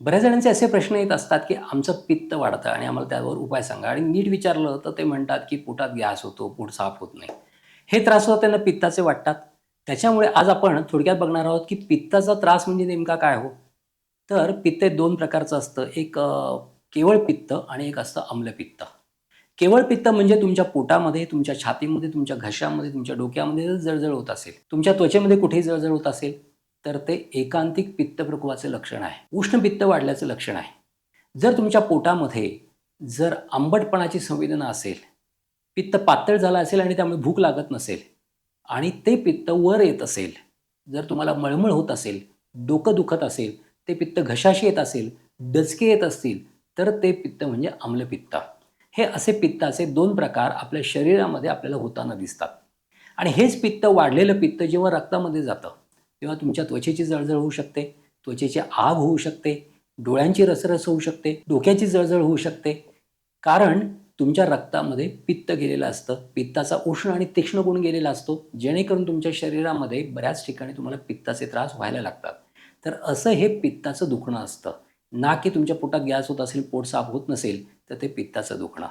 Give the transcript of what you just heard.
बऱ्याच जणांचे असे प्रश्न येत असतात की आमचं पित्त वाढतं आणि आम्हाला त्यावर उपाय सांगा. आणि नीट विचारलं तर ते म्हणतात की पोटात गॅस होतो पोट साफ होत नाही. हे त्रास होतात त्यांना पित्ताचे वाटतात. त्याच्यामुळे आज आपण थोडक्यात बघणार आहोत की पित्ताचा त्रास म्हणजे नेमका काय हो? तर पित्त दोन प्रकारचं असतं. एक केवळ पित्त आणि एक असतं आम्लपित्त केवळ पित्त म्हणजे तुमच्या पोटामध्ये तुमच्या छातीमध्ये तुमच्या घशामध्ये तुमच्या डोक्यामध्ये जर जळजळ होत असेल. तुमच्या त्वचेमध्ये कुठेही जळजळ होत असेल. तर ते एकांतिक पित्तप्रकोपाचं लक्षण आहे. उष्ण पित्त वाढल्याचं लक्षण आहे. जर तुमच्या पोटामध्ये जर आंबटपणाची संवेदना असेल पित्त पातळ झालं असेल आणि त्यामुळे भूक लागत नसेल आणि ते पित्त वर येत असेल जर तुम्हाला मळमळ होत असेल डोकं दुखत असेल ते पित्त घशाशी येत असेल डचके येत असतील तर ते पित्त म्हणजे आम्लपित्त हे असे पित्ताचे दोन प्रकार आपल्या शरीरामध्ये आपल्याला होताना दिसतात. आणि हेच पित्त वाढलेलं पित्त जेव्हा रक्तामध्ये जातं तेव्हा तुमच्या त्वचेची जळजळ होऊ शकते त्वचेची आग होऊ शकते डोळ्यांची रसरस होऊ शकते डोक्याची जळजळ होऊ शकते. कारण तुमच्या रक्तामध्ये पित्त गेलेलं असतं पित्ताचा उष्ण आणि तीक्ष्ण गुण गेलेला असतो जेणेकरून तुमच्या शरीरामध्ये बऱ्याच ठिकाणी तुम्हाला पित्ताचे त्रास व्हायला लागतात. तर असं हे पित्ताचं दुखणं असतं. ना की तुमच्या पोटात गॅस होत असेल पोट साफ होत नसेल तर ते पित्ताचं दुखणं.